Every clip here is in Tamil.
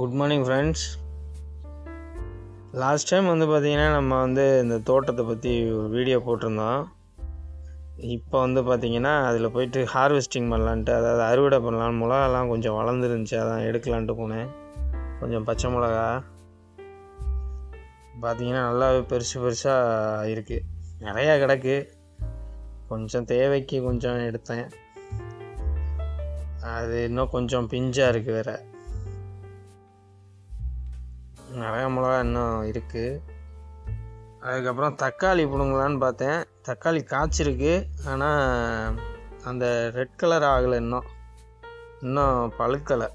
Good morning friends last time வந்து பார்த்திங்கன்னா நம்ம வந்து இந்த தோட்டத்தை பற்றி ஒரு வீடியோ போட்டிருந்தோம். இப்போ வந்து பார்த்திங்கன்னா அதில் போயிட்டு ஹார்வெஸ்டிங் பண்ணலான்ட்டு அதாவது அறுவடை பண்ணலான்னு மிளகாலாம் கொஞ்சம் வளர்ந்துருந்துச்சு அதான் எடுக்கலான்ட்டு போனேன். கொஞ்சம் பச்சை மிளகா. பார்த்திங்கன்னா நல்லாவே பெருசு பெருசாக இருக்குது நிறையா கிடக்கு. கொஞ்சம் தேவைக்கு கொஞ்சம் எடுத்தேன். அது இன்னும் கொஞ்சம் பிஞ்சாக இருக்குது வேறு. நிறையா மிளகா இன்னும் இருக்குது அதுக்கப்புறம் தக்காளி பிடுங்கலான்னு பார்த்தேன். தக்காளி காய்ச்சிருக்கு. ஆனால் அந்த ரெட் கலர் ஆகலை இன்னும். இன்னும் பழுக்கலை.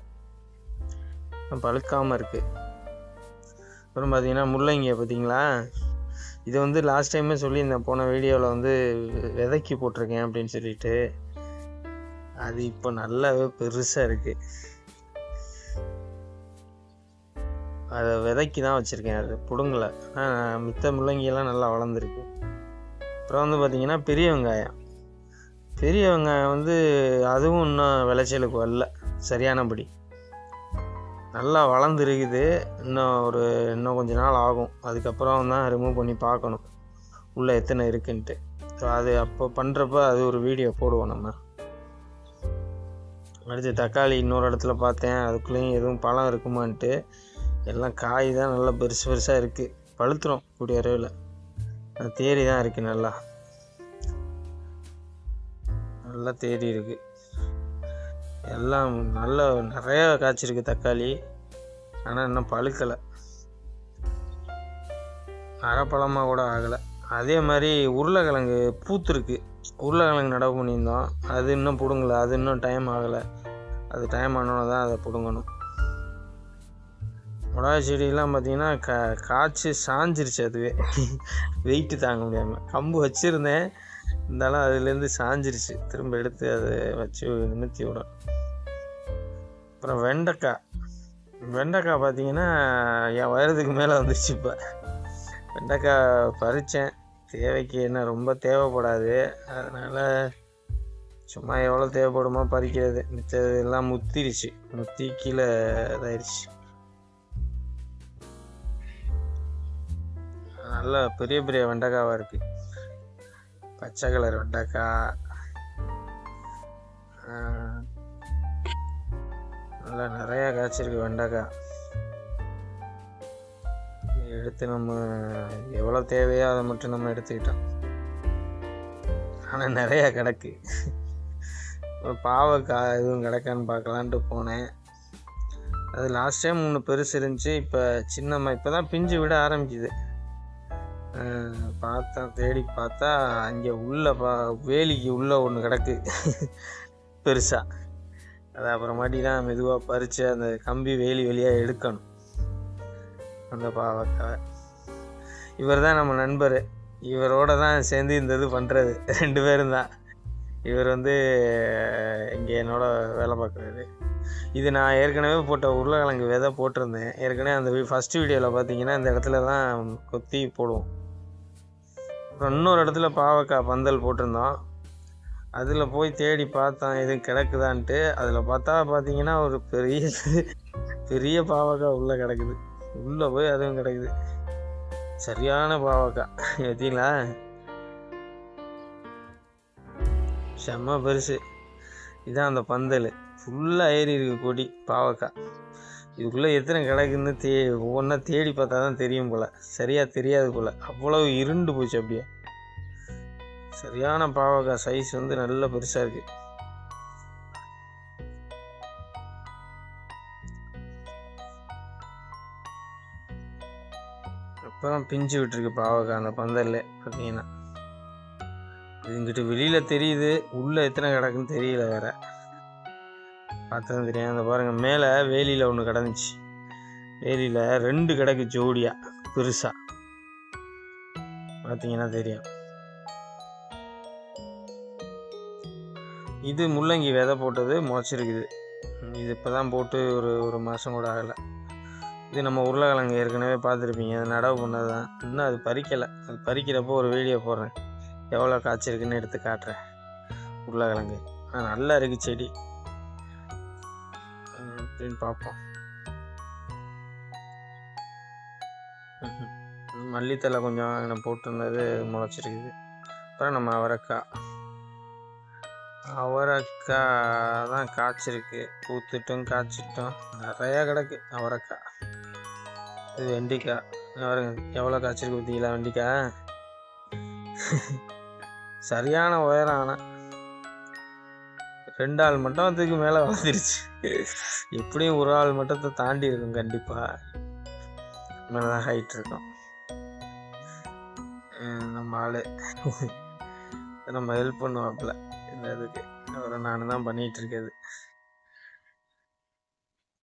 பழுக்காமல் இருக்குது அப்புறம் பார்த்தீங்கன்னா முள்ளங்கி பார்த்தீங்களா? இது வந்து லாஸ்ட் டைமே சொல்லியிருந்தேன். போன வீடியோவில் வந்து விதைக்கி போட்டிருக்கேன் அப்படின்னு சொல்லிட்டு. அது இப்போ நல்லாவே பெருசாக இருக்குது அதை விதைக்கு தான் வச்சுருக்கேன் அது பிடுங்கலை. ஆனால் மித்த முள்ளங்கியெல்லாம் நல்லா வளர்ந்துருக்கு. அப்புறம் வந்து பார்த்திங்கன்னா பெரிய வெங்காயம். பெரிய வெங்காயம் வந்து அதுவும் இன்னும் விளைச்சலுக்கு வரல சரியானபடி. நல்லா வளர்ந்துருக்குது. இன்னும் ஒரு இன்னும் கொஞ்ச நாள் ஆகும். அதுக்கப்புறம் தான் ரிமூவ் பண்ணி பார்க்கணும். உள்ளே எத்தனை இருக்குன்ட்டு. ஸோ அது அப்போ பண்ணுறப்ப அது ஒரு வீடியோ போடுவோம் நம்ம. அடுத்து தக்காளி இன்னொரு இடத்துல பார்த்தேன். அதுக்குள்ளேயும் எதுவும் பழம் இருக்குமான்ட்டு. எல்லாம் காய் தான் நல்லா பெருசு பெருசாக இருக்குது பழுத்துரும் கூடிய அளவில் அது தேடி தான் இருக்குது நல்லா. நல்லா தேடி இருக்குது எல்லாம் நல்ல நிறையா காய்ச்சிருக்கு தக்காளி. ஆனால் இன்னும் பழுக்கலை. அரைப்பழமாக கூட ஆகலை. அதே மாதிரி உருளைக்கிழங்கு பூத்துருக்கு. உருளைக்கிழங்கு நடவு பண்ணியிருந்தோம். அது இன்னும் பிடுங்கலை. அது இன்னும் டைம் ஆகலை. அது டைம் ஆனோன்னு தான் அதை பிடுங்கணும். மிளகா செடியெல்லாம் பார்த்தீங்கன்னா கா காய்ச்சி சாஞ்சிருச்சு அதுவே. வெயிட்டு தாங்க முடியாமல் கம்பு வச்சுருந்தேன். இருந்தாலும் அதுலேருந்து சாஞ்சிருச்சு. திரும்ப எடுத்து அதை வச்சு நிமித்தி விடும். அப்புறம் வெண்டைக்காய். வெண்டைக்காய் பார்த்தீங்கன்னா என் வயதுக்கு மேலே வந்துருச்சு இப்போ. வெண்டைக்காய் பறித்தேன் தேவைக்கு என்ன ரொம்ப தேவைப்படாது. அதனால் சும்மா எவ்வளோ தேவைப்படுமோ பறிக்கிறது. மிச்சது எல்லாம் முத்திருச்சு. முத்தி கீழே இதாயிடுச்சு நல்ல பெரிய பெரிய வெண்டைக்காவாக இருக்குது பச்சை கலர் வெண்டைக்காய் நல்லா நிறையா காய்ச்சிருக்கு வெண்டைக்காய் எடுத்து நம்ம எவ்வளோ தேவையோ அதை மட்டும் நம்ம எடுத்துக்கிட்டோம். ஆனால் நிறையா கிடக்கு. ஒரு பாவக்காய் எதுவும் கிடக்கான்னு பார்க்கலான்ட்டு போனேன். அது லாஸ்ட் டைம் ஒன்று பெருசு இருந்துச்சு இப்போ சின்னம்மா இப்போ தான் பிஞ்சு விட ஆரம்பிக்குது. பார்த்தா தேடி பார்த்தா அங்கே உள்ள பா வேலிக்கு உள்ளே ஒன்று கிடக்கு. பெருசாக அது அப்புறமாட்டி தான் மெதுவாக பறித்து அந்த கம்பி வேலி வெளியாக எடுக்கணும். அந்த பாவக்காய் இவர் தான் நம்ம நண்பர். இவரோட தான் சேர்ந்து இந்த இது பண்ணுறது ரெண்டு பேரும் தான் இவர் வந்து இங்கே என்னோட வேலை பார்க்குறாரு. இது நான் ஏற்கனவே போட்ட உருளைக்கிழங்கு விதை போட்டிருந்தேன். ஏற்கனவே அந்த ஃபஸ்ட் வீடியோவில் பார்த்தீங்கன்னா இந்த இடத்துல தான் கொத்தி போடுவோம். அப்புறம் இன்னொரு இடத்துல பாவக்காய் பந்தல் போட்டிருந்தோம். அதில் போய் தேடி பார்த்தேன் எதுவும் கிடக்குதான்ட்டு. அதில் பார்த்தா பார்த்தீங்கன்னா ஒரு பெரிய பெரிய பாவக்காய் உள்ளே கிடக்குது. உள்ளே போய் அதுவும் கிடக்குது. சரியான பாவக்காய். பார்த்தீங்களா செம்ம பெருசு. இதான் அந்த பந்தல். ஃபுல்லாக ஏறி இருக்கு கொடி பாவக்காய். இதுக்குள்ளே எத்தனை கிடக்குன்னு தே ஒவ்வொன்றா தேடி பார்த்தா தான் தெரியும் போல். சரியாக தெரியாது போல். அவ்வளவு இருண்டு போச்சு அப்படியே. சரியான பாவக்காய் சைஸ் வந்து நல்ல பெருசாக இருக்குது அப்புறம் பிஞ்சு விட்டுருக்கு பாவக்காய் அந்த பந்தல்ல பார்த்தீங்கன்னா. இங்கிட்டு வெளியில் தெரியுது உள்ளே எத்தனை கிடக்குன்னு தெரியல வேற. பார்த்தது தெரியும் அந்த பாருங்கள் மேலே வேலியில் ஒன்று கிடந்துச்சு. வேலியில் ரெண்டு கிடக்கு ஜோடியாக பெருசாக பார்த்தீங்கன்னா தெரியும். இது முள்ளங்கி விதை போட்டது முளைச்சிருக்குது. இது இப்போ தான் போட்டு ஒரு ஒரு மாதம் கூட ஆகலை. இது நம்ம உருளைக்கிழங்கு ஏற்கனவே பார்த்துருப்பீங்க. அது நடவு பண்ணது தான் இன்னும் அது பறிக்கலை. அது பறிக்கிறப்போ ஒரு வீடியோ போடுறேன். எவ்வளோ காய்ச்சிருக்குன்னு எடுத்து காட்டுறேன். உருளைக்கிழங்கு. நல்லா இருக்குது செடி. அப்படின்னு பார்ப்போம். மல்லித்தலை கொஞ்சம் நான் போட்டிருந்தது முளைச்சிருக்குது. அப்புறம் நம்ம அவரைக்காய். அவரைக்காய் தான் காய்ச்சிருக்கு. பூத்துட்டும் காய்ச்சிட்டும். நிறையா கிடக்கு அவரைக்காய். இது வெண்டிக்காய். எவ்வளோ காய்ச்சிருக்கு பார்த்தீங்களா வெண்டிக்காய்? சரியான உயரம் ஆனால் ரெண்டு ஆள் மட்டும் அதுக்கு மேலே வளர்ந்துருச்சு எப்படியும் ஒரு ஆள் மட்டத்தை தாண்டி இருக்கும் கண்டிப்பாக மேலே ஹைட் இருக்கும். நம்ம ஆள். நம்ம ஹெல்ப் பண்ணுவாப்புல. இந்த இதுக்கு. அவரை நான் தான் பண்ணிகிட்டு இருக்கிறது.